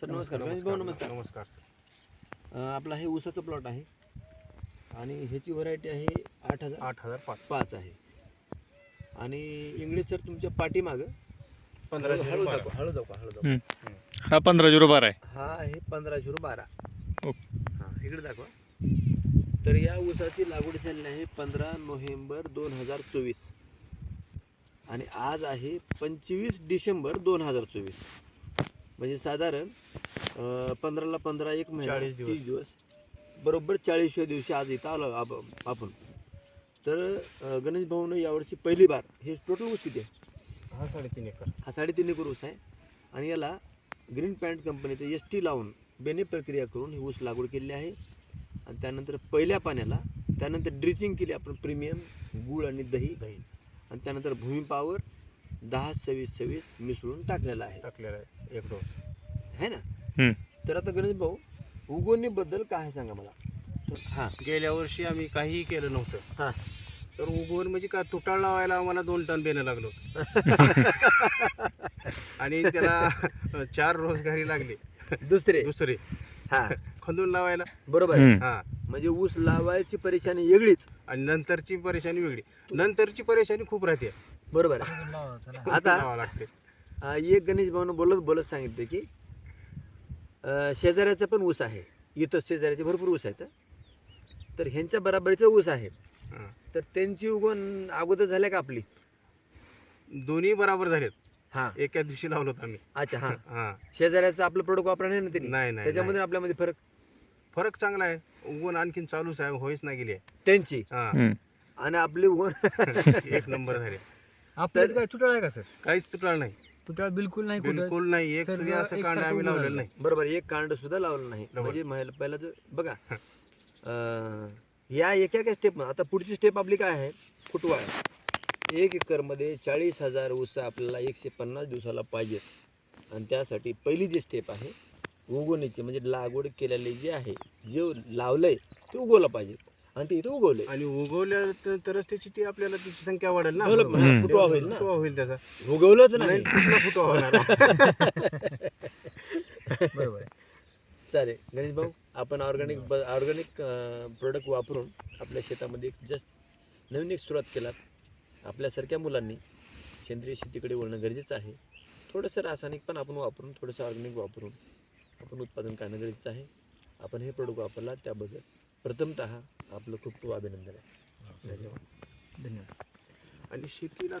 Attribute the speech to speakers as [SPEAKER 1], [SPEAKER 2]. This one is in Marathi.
[SPEAKER 1] सर नमस्कार गणेश भाऊ नमस्कार
[SPEAKER 2] नमस्कार.
[SPEAKER 1] अं, आपला हे ऊसाचं प्लॉट आहे आणि ह्याची व्हरायटी आहे आठ हजार
[SPEAKER 2] आठ हजार पाच.
[SPEAKER 1] पाच आहे. आणि इंग्लिश सर तुमच्या पाठीमागं
[SPEAKER 2] पंधरा
[SPEAKER 1] हळू
[SPEAKER 2] झिरो
[SPEAKER 1] हळू
[SPEAKER 2] बारा.
[SPEAKER 1] दाखवा हळू दाखवा हळू दाखवा
[SPEAKER 3] हम्म. हा पंधरा झिरो बारा आहे.
[SPEAKER 1] हा आहे पंधरा झिरो बारा.
[SPEAKER 3] ओके.
[SPEAKER 1] हां इकडे दाखवा. तर या ऊसाची लागवड झालेली आहे पंधरा नोव्हेंबर दोन हजार चोवीस. आणि आज आहे पंचवीस डिसेंबर दोन हजार चोवीस. म्हणजे साधारण अं, पंधराला पंधरा एक महिना
[SPEAKER 2] 40 दिवस.
[SPEAKER 1] तीस दिवस. बरोबर चाळीसव्या दिवशी आज इथं आलो आप- आपण. तर अं, गणेश भाऊनं यावर्षी पहिली बार हे टोटल ऊस किती आहे?
[SPEAKER 2] हा साडेतीन एकर.
[SPEAKER 1] हा साडेतीन एकर ऊस आहे. आणि याला ग्रीन पॅन्ट कंपनीचं एस टी लावून बेने प्रक्रिया करून ही ऊस लागवड केलेली आहे. आणि त्यानंतर पहिल्या पाण्याला त्यानंतर ड्रिचिंग केली आपण प्रीमियम गूळ आणि दही.
[SPEAKER 2] दही.
[SPEAKER 1] आणि त्यानंतर भूमी पावर दहा सव्वीस सव्वीस मिसळून टाकलेला आहे.
[SPEAKER 2] टाकलेला आहे एक डोस
[SPEAKER 1] है ना. तर आता गणेश भाऊ उगवणीबद्दल काय आहे सांगा मला? तर- हां
[SPEAKER 2] गेल्या वर्षी आम्ही काहीही केलं नव्हतं.
[SPEAKER 1] हां.
[SPEAKER 2] तर उगवण म्हणजे काय तुटाळ लावायला आम्हाला दोन टन देणं लागलो आणि त्याला चार रोजगारी लागली.
[SPEAKER 1] दुसरे?
[SPEAKER 2] दुसरे.
[SPEAKER 1] हां.
[SPEAKER 2] खंदून लावायला.
[SPEAKER 1] बरोबर.
[SPEAKER 2] हा.
[SPEAKER 1] म्हणजे ऊस लावायची परेशानी वेगळीच.
[SPEAKER 2] आणि नंतरची परेशानी वेगळी. नंतरची परेशानी खूप राहते.
[SPEAKER 1] बरोबर. आहे आता एक गणेश भाऊनं बोलत बोलत सांगितलं की शेजाऱ्याचा पण ऊस आहे. इथं शेजाऱ्याचे भरपूर ऊस आहेत तर ह्यांच्या बराबरीचा ऊस आहे.
[SPEAKER 2] हा.
[SPEAKER 1] तर त्यांची उगवण अगोदर झाल्या का आपली?
[SPEAKER 2] दोन्ही बराबर झालेत.
[SPEAKER 1] हां.
[SPEAKER 2] एका दिवशी लावलो होतो आम्ही.
[SPEAKER 1] अच्छा हां.
[SPEAKER 2] हा.
[SPEAKER 1] शेजाऱ्याचं आपलं प्रोडक्ट वापरा नाही ना त्यांनी?
[SPEAKER 2] नाही नाही
[SPEAKER 1] त्याच्यामध्ये. आपल्यामध्ये फरक?
[SPEAKER 2] फरक चांगला आहे. उगवण आणखीन चालूच आहे होईच नाही गेली आहे.
[SPEAKER 1] त्यांची?
[SPEAKER 2] हा.
[SPEAKER 1] आणि आपली उगवण?
[SPEAKER 2] एक नंबर झाले.
[SPEAKER 4] आपल्यात काय तुटाळ आहे का सर?
[SPEAKER 2] काहीच तुटाळ नाही.
[SPEAKER 4] तुटाळ बिलकुल नाही.
[SPEAKER 2] बिलकुल नाही. एक
[SPEAKER 4] सर्व
[SPEAKER 2] सुद्धा असं कांड
[SPEAKER 4] एकसारखं
[SPEAKER 2] आम्ही
[SPEAKER 4] उभं
[SPEAKER 2] लावलेलं
[SPEAKER 4] राहिलं.
[SPEAKER 2] नाही.
[SPEAKER 1] बरोबर एक कांड सुद्धा लावलं नाही. म्हणजे महिला पहिलाच बघा. अं, या एका एका स्टेप आता पुढची स्टेप आपली काय आहे? फुटवा आहे? एक एकरमध्ये चाळीस हजार ऊस आपल्याला एकशे पन्नास दिवसाला पाहिजेत आणि त्यासाठी पहिली जी स्टेप आहे उगवण्याची म्हणजे लागवड केलेली जी आहे जे लावलंय ते उगवलं पाहिजे. आणि ते इथं उगवलंय
[SPEAKER 2] आणि उगवल्या तर- तरच त्याची ती आपल्याला त्याची संख्या वाढेल ना.
[SPEAKER 3] हा,
[SPEAKER 1] फुटवा होईल ना.
[SPEAKER 2] फुटवा होईल त्याचा.
[SPEAKER 1] उगवलंच
[SPEAKER 2] नाही.
[SPEAKER 1] नाही
[SPEAKER 2] कुठला फुटवा होणार?
[SPEAKER 4] बरोबर. आहे.
[SPEAKER 1] चालेल. गणेश भाऊ आपण ऑर्गॅनिक ऑर्गॅनिक प्रोडक्ट वापरून आपल्या शेतामध्ये एक जस्ट नवीन एक सुरुवात केलात. आपल्यासारख्या मुलांनी सेंद्रिय शेतीकडे वळणं गरजेचं आहे. थोडंसं रासायनिक पण आपण वापरून थोडंसं ऑर्गॅनिक वापरून आपण उत्पादन करणं गरजेचं आहे. आपण हे प्रोडक्ट वापरला त्याबद्दल. प्रथमतः आपलं खूप खूप अभिनंदन आहे. धन्यवाद.
[SPEAKER 4] धन्यवाद.
[SPEAKER 2] आणि शेतीला